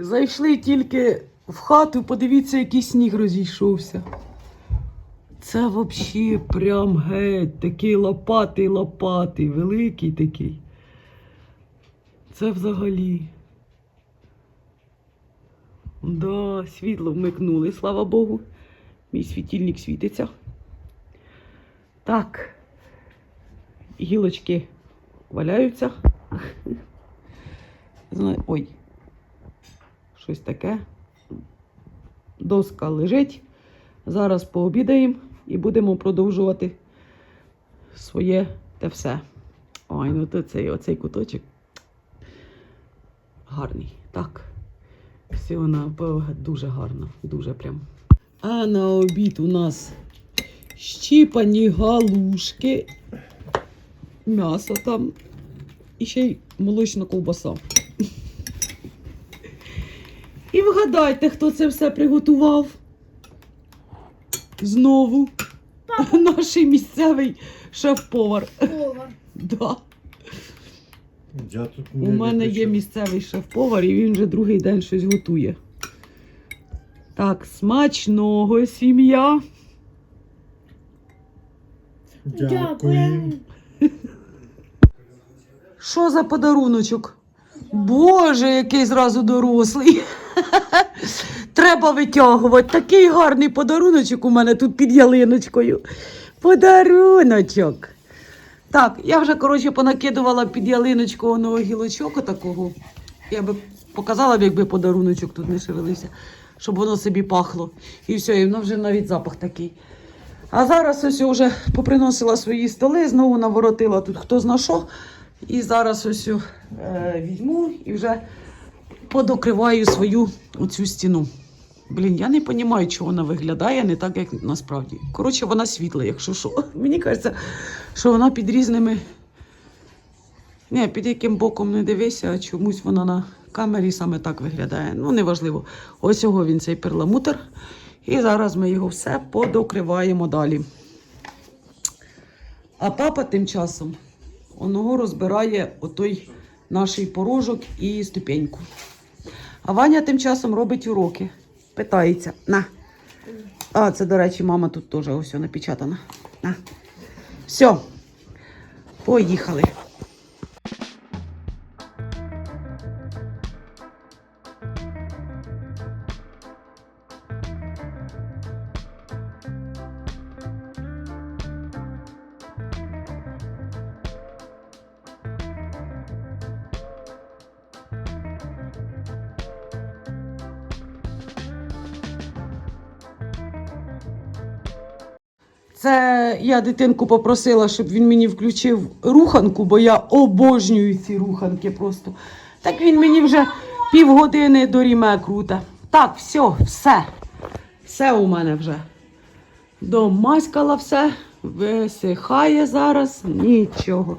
Зайшли тільки в хату, подивіться, який сніг розійшовся. Це взагалі прям геть, такий лопатий лопатий, великий такий. Це взагалі. Да, світло вмикнули, слава Богу. Мій світильник світиться. Так. Гілочки валяються. Ой. Щось таке. Доска лежить. Зараз пообідаємо і будемо продовжувати своє те все. Ой, ну то цей оцей куточок гарний. Так. Все вона дуже гарно, дуже прям. А на обід у нас щіпані галушки, м'ясо там і ще й молочна ковбаса. Вгадайте, хто це все приготував. Знову наш місцевий шеф-повар. Повар. Да. Я тут У мене є відпочив. місцевий шеф-повар, і він вже другий день щось готує. Так, смачного сім'я. Дякую. Що за подаруночок? Боже, який зразу дорослий. Треба витягувати. Такий гарний подаруночок у мене тут під ялиночкою. Подаруночок. Так, я вже, коротше, понакидувала під ялиночку оного гілочок отакого. Я би показала якби подаруночок тут не шевелився, щоб воно собі пахло. І все, і воно вже навіть запах такий. А зараз ось вже поприносила свої столи, знову наворотила тут хто зна. І зараз ось е, візьму і вже подокриваю свою оцю стіну. Блін, я не розумію, чого вона виглядає не так, як насправді. Коротше, вона світла, якщо що. Мені кажеться, що вона під різними. Не, під яким боком не дивися, а чомусь вона на камері саме так виглядає. Ну, неважливо. Ось його він цей перламутр. І зараз ми його все подокриваємо далі. А папа тим часом оного розбирає отой наш порожок і ступеньку. А Ваня тим часом робить уроки. Питається. На. А, це, до речі, мама тут теж ось напечатана. На. Все. Поїхали. Це я дитинку попросила, щоб він мені включив руханку, бо я обожнюю ці руханки просто. Так він мені вже півгодини до ріме круте. Так, все, все. Все у мене вже. Домаськала все, висихає зараз, нічого.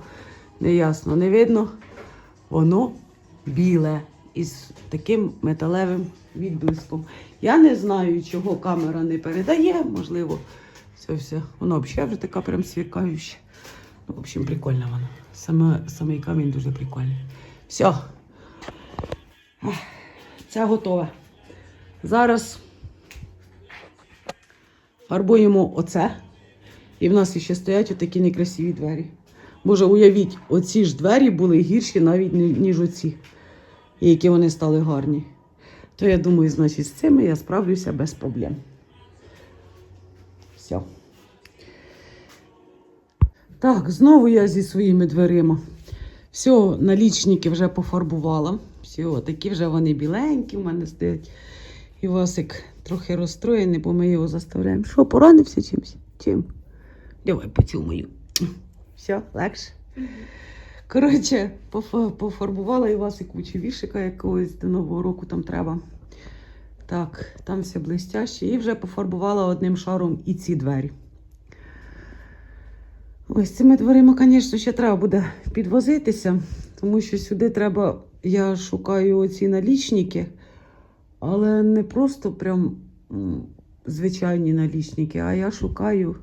Не ясно, не видно. Воно біле із таким металевим відблиском. Я не знаю, чого камера не передає, можливо, це все. Воно взагалі вже така прям сверкаюча. Ну, в общем, прикольно воно. Саме, самий камінь дуже прикольний. Все. Це готове. Зараз фарбуємо оце. І в нас ще стоять отакі некрасиві двері. Може, уявіть, оці ж двері були гірші навіть ніж оці, які вони стали гарні. То я думаю, значить, з цими я справлюся без проблем. Все. Так, знову я зі своїми дверима. Все, налічники вже пофарбувала. Все, такі вже вони біленькі в мене стоять. І Васик трохи розстроєний, бо ми його заставляємо. Що, поранився чимось? Чим? Давай поцілую. Все, легше. Коротше, пофарбувала і Васик кучу вішика якогось до Нового року там треба. Так, там все блистяще. І вже пофарбувала одним шаром і ці двері. Ось цими дверима, звісно, ще треба буде підвозитися, тому що сюди треба, я шукаю оці налічники, але не просто прям звичайні налічники, а я шукаю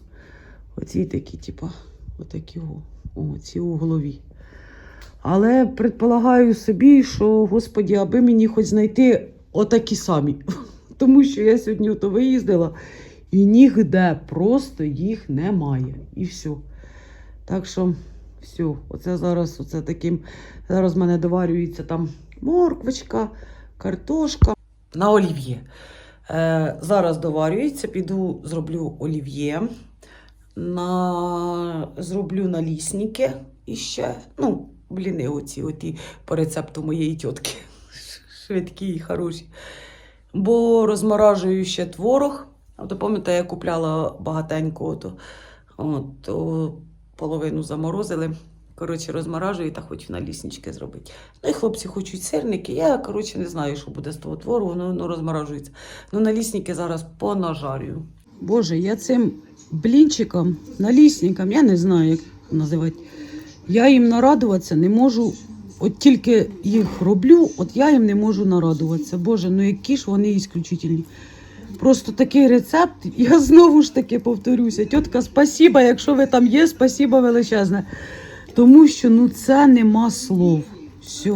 оці такі, типу, отакі о, о, углові. Але предполагаю собі, що, господі, аби мені хоч знайти отакі самі. Тому що я сьогодні ото виїздила і нігде просто їх немає. І все. Так що, все, оце зараз, оце таким. Зараз в мене доварюється там морквочка, картошка. На олів'є. Е, зараз доварюється, піду зроблю олів'є. На... Зроблю налісники і ще. Ну, бліни оці, оті по рецепту моєї тітки. Швидкі і хороші. Бо розморажую ще творог. От пам'ятаєте, я купляла багатенько, ото, от, то половину заморозили. Коротше, розморажую та хочу наліснички зробити. Ну і хлопці хочуть сирники. Я, коротше, не знаю, що буде з того твору, воно, воно розморажується. Ну, налісники зараз понажарюю. Боже, я цим блінчиком, налісником, я не знаю, як називати. Я їм нарадуватися не можу. От тільки їх роблю, от я їм не можу нарадуватися. Боже, ну які ж вони ісключительні. Просто такий рецепт, я знову ж таки повторюся. Тітка, спасіба, якщо ви там є, спасіба величезне. Тому що ну це нема слов. Все.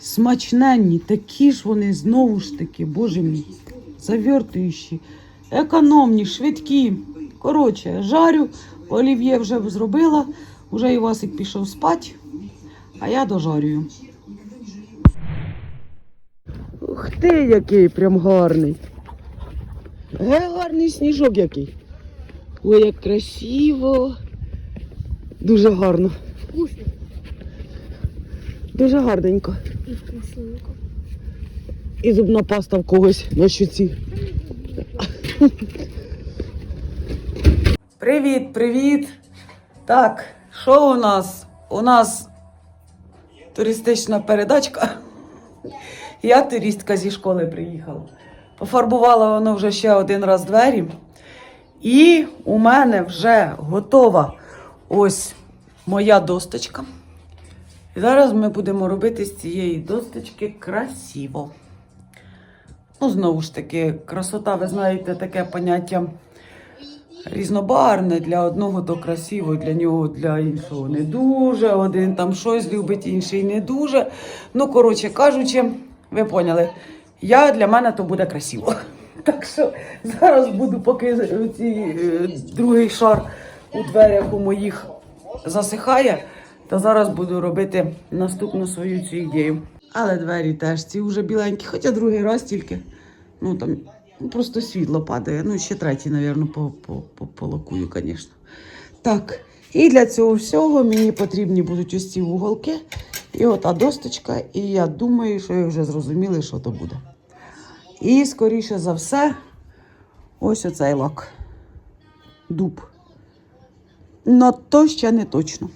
Смачненні, такі ж вони знову ж таки, боже мій, завертуючі, економні, швидкі. Коротше, жарю, олів'є вже зробила, вже Івасик пішов спати, а я дожарюю. Ух ти, який прям гарний. Ге, гарний сніжок який. Ой, як красиво. Дуже гарно. Вкусно Дуже гарненько. і вкусненько. І зубна паста в когось на щуці. Привіт, привіт. Так, що у нас? У нас туристична передачка. Я туристка зі школи приїхала. Пофарбувала воно вже ще один раз двері. І у мене вже готова ось моя досточка. І зараз ми будемо робити з цієї досточки красиво. Ну, знову ж таки, красота, ви знаєте, таке поняття різнобарне. Для одного то красиво, для нього, для іншого не дуже. Один там щось любить, інший не дуже. Ну, коротше кажучи, ви поняли, я для мене то буде красиво. Так що зараз буду, поки цей е, другий шар у дверях у моїх засихає, то зараз буду робити наступну свою цю ідею. Але двері теж ці вже біленькі, хоча другий раз тільки. Ну там ну, просто світло падає. Ну, ще третій, мабуть, по, по, по, полакую, звісно. Так, і для цього всього мені потрібні будуть ось ці уголки і ота досточка. І я думаю, що ви вже зрозуміли, що то буде. І, скоріше за все, ось оцей лак. Дуб. Но то ще не точно.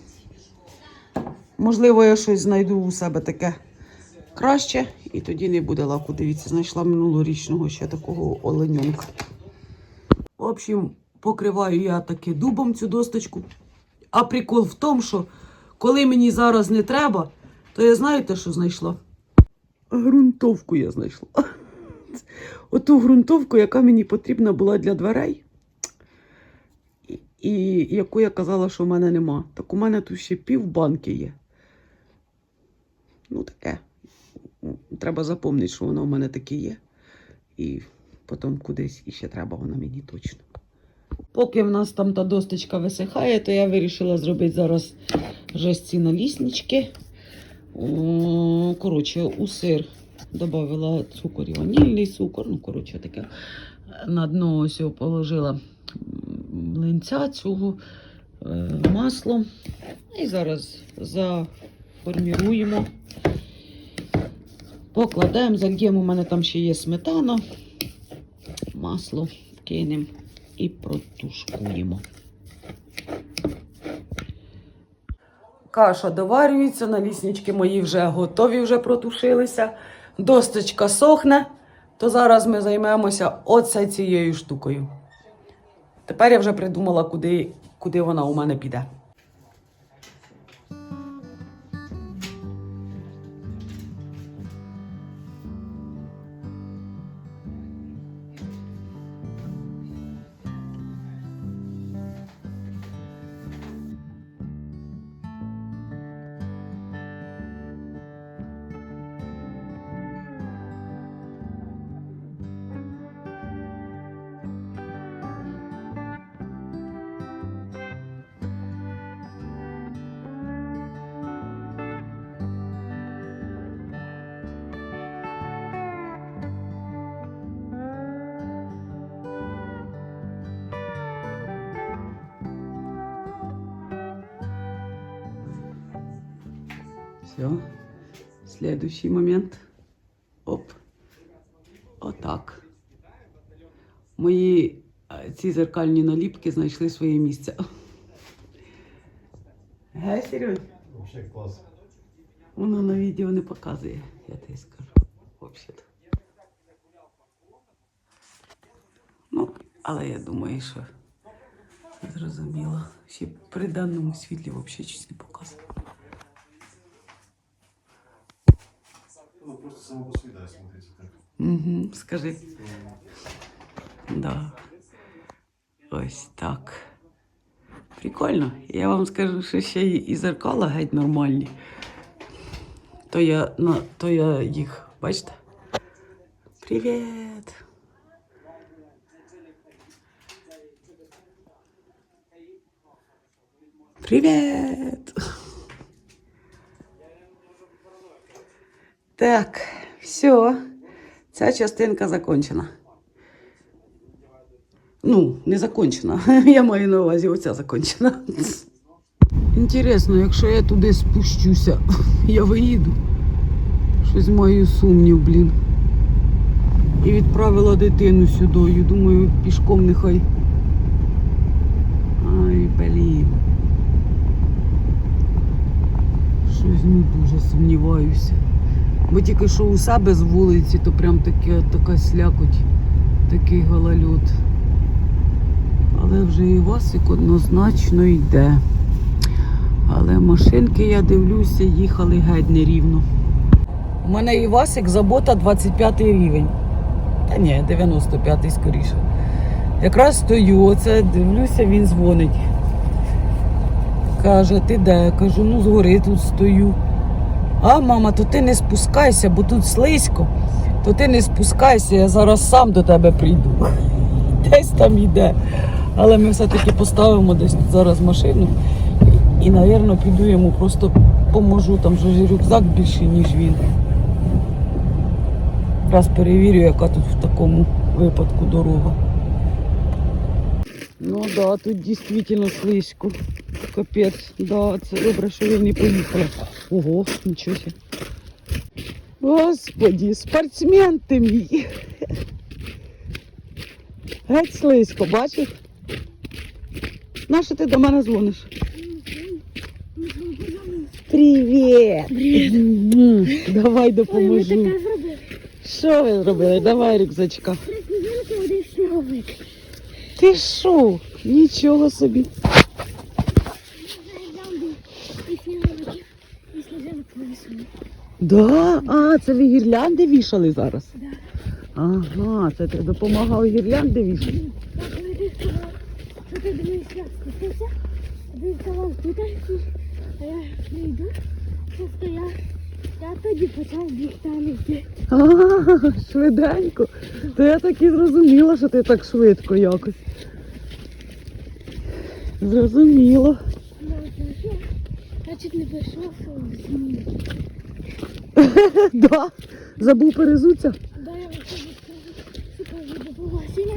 Можливо, я щось знайду у себе таке краще, і тоді не буде лаку. Дивіться, знайшла минулорічного ще такого оленьонка. В общем, покриваю я таки дубом цю досточку. А прикол в тому, що коли мені зараз не треба, то я знаєте, що знайшла? Грунтовку я знайшла. Оту ґрунтовку, яка мені потрібна була для дверей, і, і яку я казала, що в мене нема. Так у мене тут ще пів банки є. Ну, таке. Треба запам'ятати, що воно в мене таке є. І потім кудись іще треба воно мені точно. Поки в нас там та досточка висихає, то я вирішила зробити зараз вже ці наліснички. Коротше, у сир додала цукор і ванільний цукор. Ну, коротше, таке. На дно ось його положила млинця цього е, масло. І зараз заформіруємо. Покладаємо, зальємо, у мене там ще є сметана, масло кинемо і протушкуємо. Каша доварюється, наліснички мої вже готові, вже протушилися. Досточка сохне, то зараз ми займемося оце цією штукою. Тепер я вже придумала, куди, куди вона у мене піде. Все. Следующий момент. Оп. Отак. Мої е, ці зеркальні наліпки знайшли своє місце. Ге, Сереж? Клас. Воно на відео не показує, я тобі скажу. Взагалі. Ну, але я думаю, що зрозуміло. Ще при даному світлі взагалі щось не показує. Ну, просто само по собі, да, смотрите так. Угу, скажи. Да. Ось так. Прикольно. Я вам скажу, що ще й і зеркала геть нормальні. То я, на, то я їх, бачите? Привіт! Привіт! Так, все. Ця частинка закончена. Ну, не закончена. Я маю на увазі, оця закончена. Інтересно, якщо я туди спущуся, я виїду. Щось маю сумнів, блін. І відправила дитину сюди. Думаю, пішком нехай. Ай, блін. Щось не дуже сумніваюся. Бо тільки що у себе з вулиці, то прям таке, така слякоть, такий гололід. Але вже і Васик однозначно йде. Але машинки, я дивлюся, їхали геть нерівно. У мене і Васик забота 25 рівень. Та ні, 95 скоріше. Якраз стою, оце дивлюся, він дзвонить. Каже, ти де? Кажу, ну згори тут стою. А, мама, то ти не спускайся, бо тут слизько. То ти не спускайся, я зараз сам до тебе прийду. Десь там йде. Але ми все-таки поставимо десь зараз машину. І, напевно, піду йому просто поможу. Там же рюкзак більший, ніж він. Раз перевірю, яка тут в такому випадку дорога. Ну так, да, тут дійсно слизько. Капець, да, це добре, що ви не поїхали. Ого, нічого себе. Господі, спортсмен ти мій. Геть слизько, бачиш? Нащо ти до мене дзвониш? Привіт! Привіт! Давай допоможу. Що ви зробили? Давай рюкзачка. Ти що? Нічого собі. І сніговиків, і Да? А, це ви гірлянди вішали зараз? Да. Ага, це ти допомагав гірлянди вішати. Так, ти сказав, що ти дивишся, я спустився, ти сказав, питайся, а я прийду, просто я, я тоді почав бігти, не йти. А, швиденько. То я так і зрозуміла, що ти так швидко якось. Зрозуміло. Ну, знаєш, я, я чуть не що в зміні. Да. Забув перезуться. Да, я відкрив, шукав до.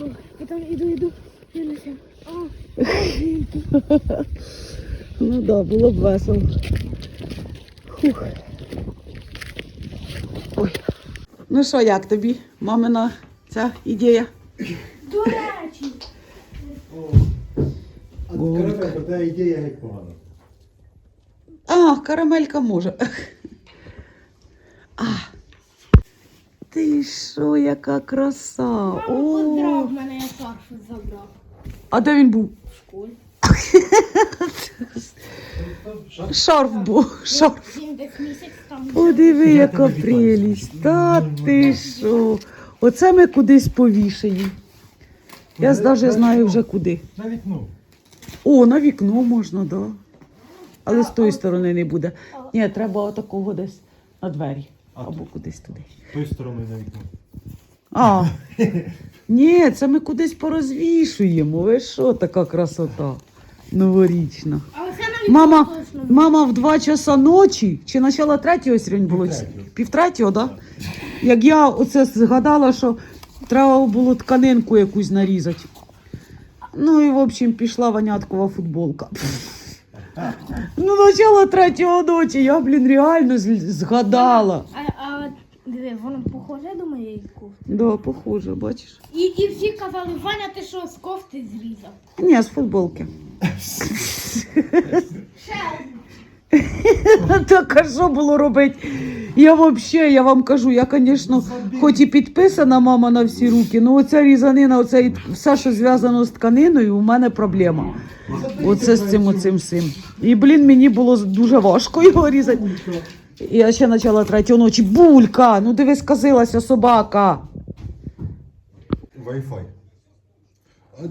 О, Потім іду, іду, дивлюся. А, жінки. Ну так, да, було б весело. Фух. Ой. Ну що, як тобі, мамина ця ідея? До речі, А Голубка. та ідея геть погана. А, карамелька може. А. Ти що, яка краса? О, мене, я шарф забрав. а де він був? В школі. Шарф був. Шарф. Він десь місяць там. Подиви, Я яка тебе вітаю. прелість. Та ти що? Оце ми кудись повішаємо. Я навіть знаю вже куди. На вікно. О, на вікно можна, да. Але з тої сторони не буде. Ні, треба отакого десь на двері. А Або кудись туди. Тою стороною на вікно. А, ні, це ми кудись порозвішуємо. Ви що, така красота новорічна. Мама, мама в 2 часа ночі, чи начало третього сьогодні було? Півтретього. Півтретього, так? Да? Як я оце згадала, що треба було тканинку якусь нарізати. Ну і, в общем, пішла ваняткова футболка. Ну, начало третього ночі, я, блін, реально згадала. А, а диви, воно похоже до моєї кофти. Да, похоже, бачиш. І, і всі казали, Ваня, ти що з кофти зрізав? Ні, з футболки. Ще. Так, а що було робити? Я взагалі, я вам кажу, я, звісно, хоч і підписана мама на всі руки, але оця різанина, оце все, що зв'язано з тканиною, у мене проблема. Оце з цим оцим всім. І, блін, мені було дуже важко його різати. І Я ще почала третього ночі. Булька! Ну диви, сказилася собака. Wi-Fi.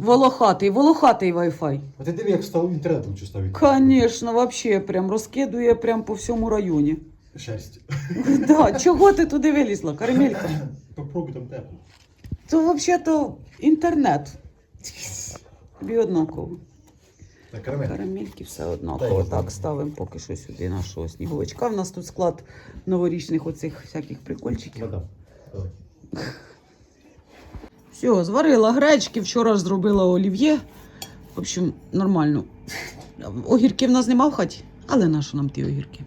Волохатий, волохатий Wi-Fi. А ти диви, як став інтернет лучше ставити. Звісно, вообще прям розкидує прям по всьому районі. Шерсть. Да, чого ти туди вилізла, карамелька? Попробуй там тепло. То взагалі-то інтернет. Тобі однаково. Так, карамель. Карамельки все однаково. Так, ставимо поки що сюди нашого сніговичка. У нас тут склад новорічних оцих всяких прикольчиків. Давай. Все, зварила гречки, вчора ж зробила олів'є. В общем, нормально. Огірки в нас нема в хаті, але на що нам ті огірки?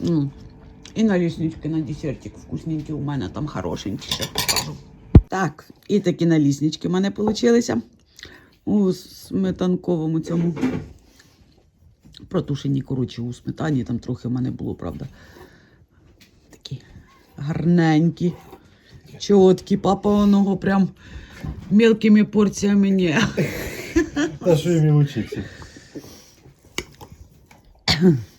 Ну, і на ліснички на десертик вкусненькі у мене там хорошенькі, ще покажу. Так, і такі наліснички в мене вийшли. У сметанковому цьому протушені, коротше, у сметані там трохи в мене було, правда. Такі гарненькі. Чоткі, папа оного прям мелкими порціями ні. Та що їм і лучиться?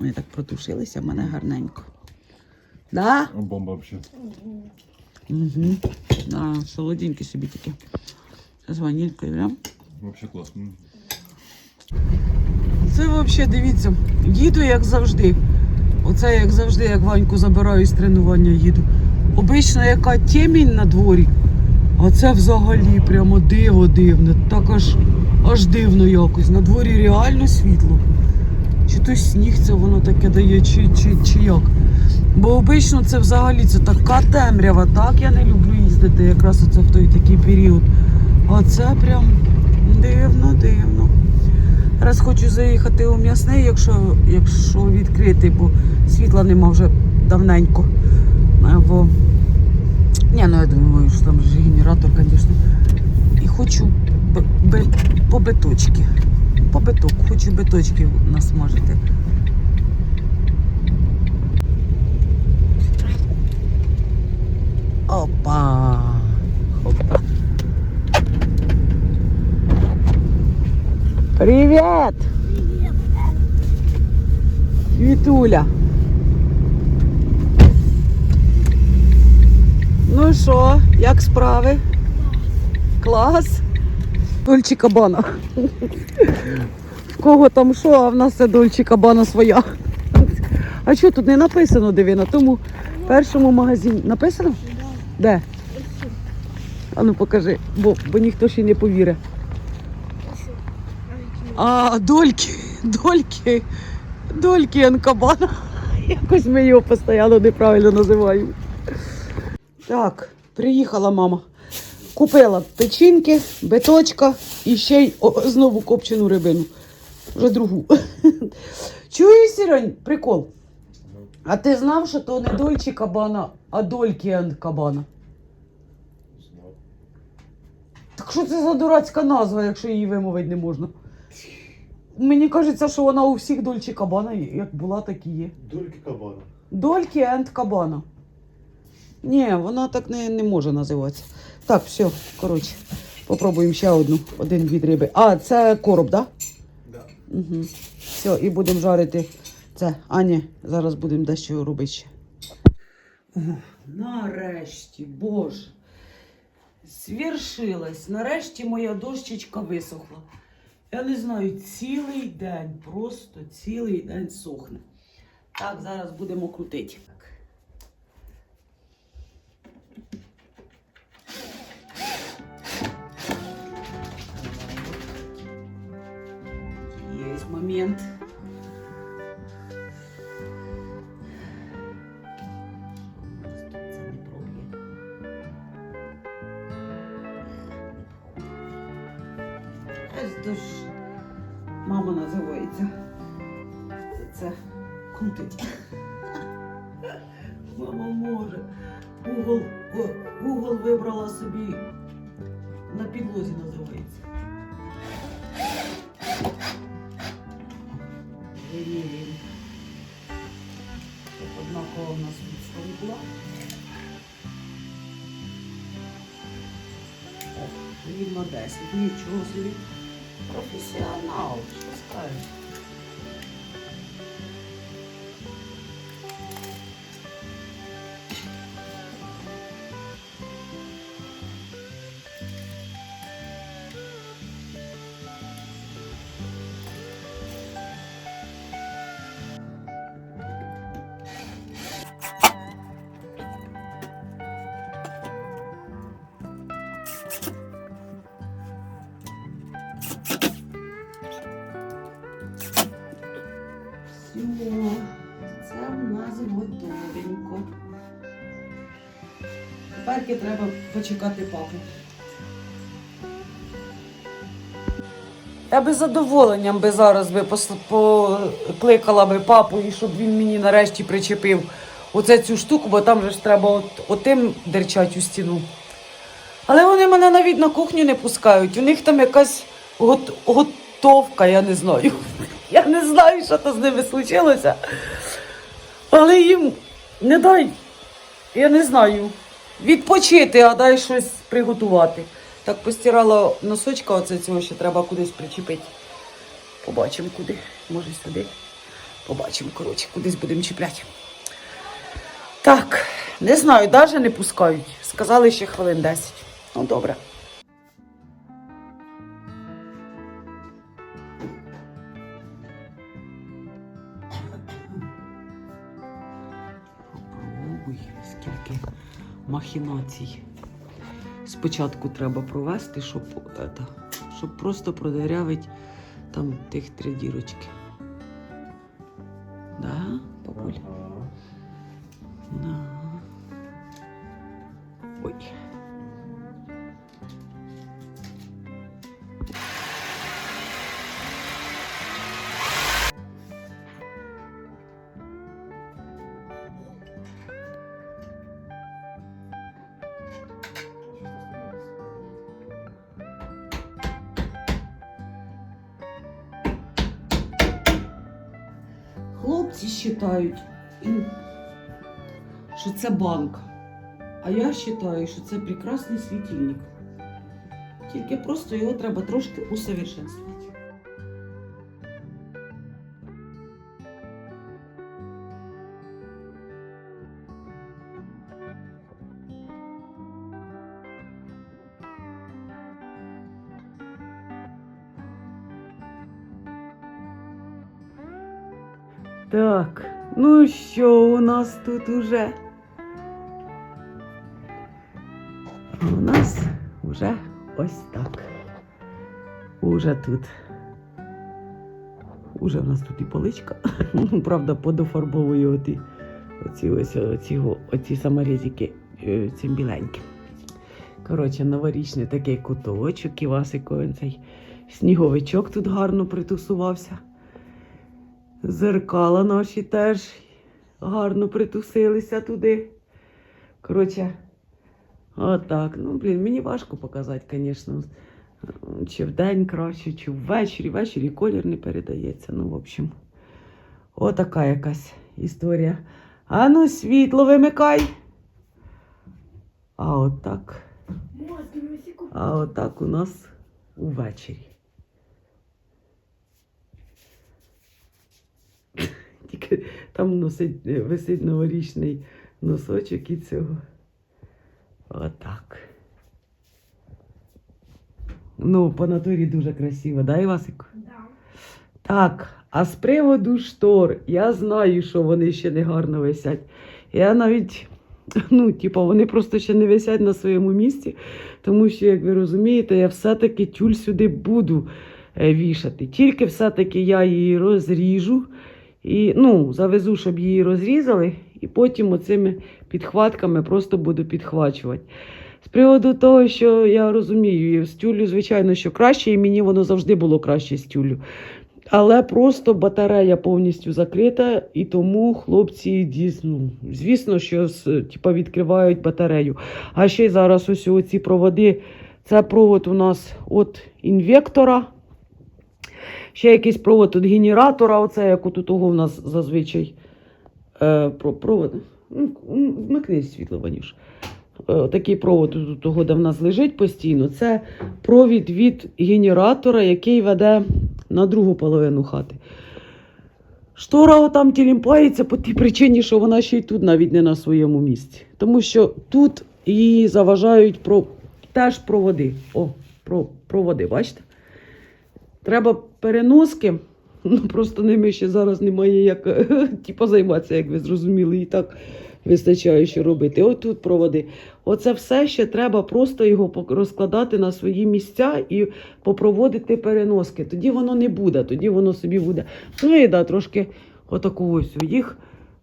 Вони так протушилися в мене гарненько. Да? Бомба взагалі. Угу. Да, солоденькі собі такі. З ванількою, да? Взагалі класно. Це взагалі, дивіться, їду як завжди. Оце як завжди, як Ваньку забираю з тренування, їду. Обично яка темінь на дворі, а це взагалі прямо диво дивне. Так аж, аж дивно якось. На дворі реально світло. Чи то сніг це воно таке дає, чи, чи, чи як. Бо обично це взагалі це така темрява, так я не люблю їздити якраз оце в той такий період. А це прям дивно, дивно. Раз хочу заїхати у м'ясний, якщо, якщо відкрити, бо світла нема вже давненько. Е, Бо... Ні, ну я думаю, що там же генератор, звісно. І хочу по биточки. По биток, хочу биточки насмажити. Опа! Хопа. Привет! Вітуля. Ну що, як справи? Клас. Дольче кабана. В кого там що, а в нас це дольче кабана своя. А що тут не написано, диви, на тому першому магазині. Написано? Де? А ну покажи, бо, бо ніхто ще не повірить. А, дольки, дольки, дольки Анкабана. Якось ми його постійно неправильно називаємо. Так, приїхала мама. Купила печінки, биточка і ще й о, знову копчену рибину. Вже другу. Чуєш, Сіронь, прикол. А ти знав, що то не дольче кабана, а дольки ан кабана? Так що це за дурацька назва, якщо її вимовити не можна? Мені кажеться, що вона у всіх дольче кабана, як була, так і є. Дольки кабана. Дольки енд кабана. Ні, вона так не, не може називатися. Так, все, коротше, попробуємо ще одну, один від риби. А, це короб, так? Да. Да? Угу. Все, і будемо жарити це. А, ні, зараз будемо дещо робити ще. Нарешті, боже. Свершилось. Нарешті моя дощечка висохла. Я не знаю, цілий день, просто цілий день сохне. Так, зараз будемо крутити. Є О, рівно 10. Нічого собі. Професіонал, що скажеш. Почекати папу. Я би задоволенням би зараз би покликала би папу, і щоб він мені нарешті причепив оце цю штуку, бо там же ж треба от, отим дерчать у стіну. Але вони мене навіть на кухню не пускають. У них там якась гот- готовка, я не знаю. Я не знаю, що то з ними случилося. Але їм не дай, я не знаю, відпочити, а дай щось приготувати. Так постирала носочка, оце цього ще треба кудись причепити. Побачимо куди. Може сюди. Побачимо, коротше, кудись будемо чіпляти. Так, не знаю, навіть не пускають. Сказали ще хвилин 10. Ну, добре. Махінацій. Спочатку треба провести, щоб, это, щоб просто продерявити там тих три дірочки. Да, бабуль? Да. Ой. Вважають, що це банк. А я вважаю, що це прекрасний світильник. Тільки просто його треба трошки усовершенствувати. Так, ну що у нас тут уже? У нас уже ось так. Уже тут. Уже в нас тут і поличка. Правда, подофарбовую оті, оці, ось, оці, оці саморізики е, цим біленьким. Коротше, новорічний такий куточок, і цей сніговичок тут гарно притусувався. Зеркала наші теж гарно притусилися туди. Коротше, отак. Ну, блін, мені важко показати, звісно. Чи вдень краще, чи ввечері. Ввечері колір не передається. Ну, в общем, отака якась історія. А ну, світло вимикай. А отак. А отак у нас увечері. Тільки там носить, е, висить новорічний носочок і цього. Отак. Ну, по натурі дуже красиво, да, Івасику? Да. Так, а з приводу штор, я знаю, що вони ще не гарно висять. Я навіть, ну, типу, вони просто ще не висять на своєму місці, тому що, як ви розумієте, я все-таки тюль сюди буду е, вішати. Тільки все-таки я її розріжу і ну, завезу, щоб її розрізали, і потім оцими підхватками просто буду підхвачувати. З приводу того, що я розумію, з тюлю, звичайно, що краще, і мені воно завжди було краще з тюлю. Але просто батарея повністю закрита, і тому хлопці дійсно, звісно, що типа, відкривають батарею. А ще й зараз ось ці проводи. Це провод у нас від інвектора. Ще якийсь провод від генератора, оце як у того у нас зазвичай е, про, провод. Ну, Вмикни світло, Ванюш. Е, такий провод у того, де в нас лежить постійно. Це провід від генератора, який веде на другу половину хати. Штора там тілімпається по тій причині, що вона ще й тут навіть не на своєму місці. Тому що тут її заважають про... теж проводи. О, про... проводи, бачите? Треба переноски. Ну, просто ними ще зараз немає як типу, займатися, як ви зрозуміли, і так вистачає, що робити. От тут проводи. Оце все ще треба просто його розкладати на свої місця і попроводити переноски. Тоді воно не буде, тоді воно собі буде. Ну і да, трошки отаку ось. Їх,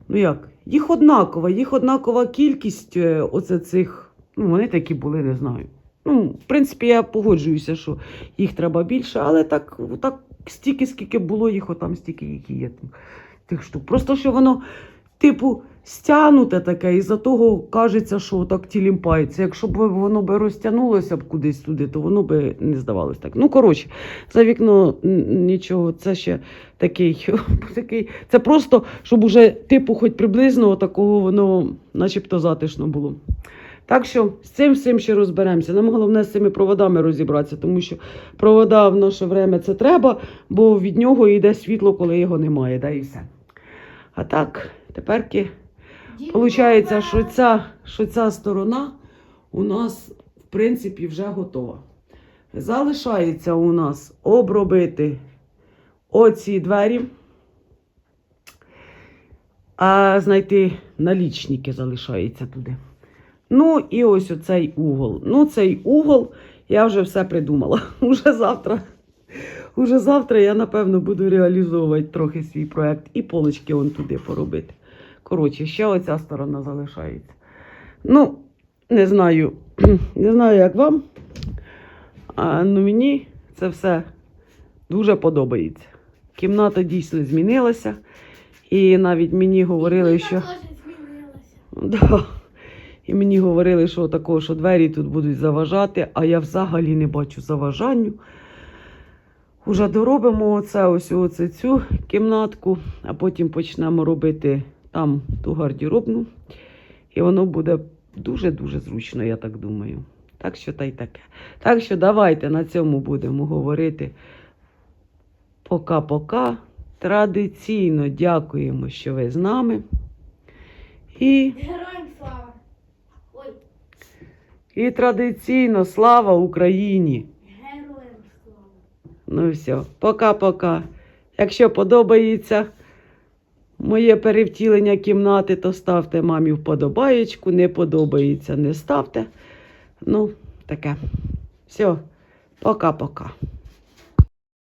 ну як, їх однакова, їх однакова кількість е, оце цих. Ну, вони такі були, не знаю. Ну, в принципі, я погоджуюся, що їх треба більше, але так, так стільки, скільки було їх, отам стільки їх є тих штук. Просто що воно, типу, стягнуте таке, і за того кажеться, що так тілімпається. Якщо б воно би розтягнулося б кудись туди, то воно би не здавалось так. Ну, коротше, за вікно нічого, це ще такий, такий. Це просто, щоб уже, типу, хоч приблизно такого воно начебто затишно було. Так що з цим всім ще розберемося. Нам головне з цими проводами розібратися, тому що провода в наше время це треба, бо від нього йде світло, коли його немає, да і все. А так, теперки виходить, що ця, що ця сторона у нас, в принципі, вже готова. Залишається у нас обробити оці двері, а знайти налічники залишається туди. Ну, і ось оцей угол. Ну, цей угол я вже все придумала. Уже завтра. Уже завтра я, напевно, буду реалізовувати трохи свій проект і полочки он туди поробити. Коротше, ще оця сторона залишається. Ну, не знаю, не знаю, як вам. А, ну, мені це все дуже подобається. Кімната дійсно змінилася. І навіть мені говорили, що. Да. І мені говорили, що такого, що двері тут будуть заважати, а я взагалі не бачу заважанню. Уже доробимо оце, ось оце цю кімнатку, а потім почнемо робити там ту гардеробну. І воно буде дуже-дуже зручно, я так думаю. Так що та й таке. Так що давайте на цьому будемо говорити. Пока-пока. Традиційно дякуємо, що ви з нами. І Героям слава. І традиційно слава Україні! героям слава. Ну все, пока-пока. Якщо подобається моє перевтілення кімнати, то ставте мамі вподобаєчку. Не подобається, не ставте. Ну, таке. Все, пока-пока.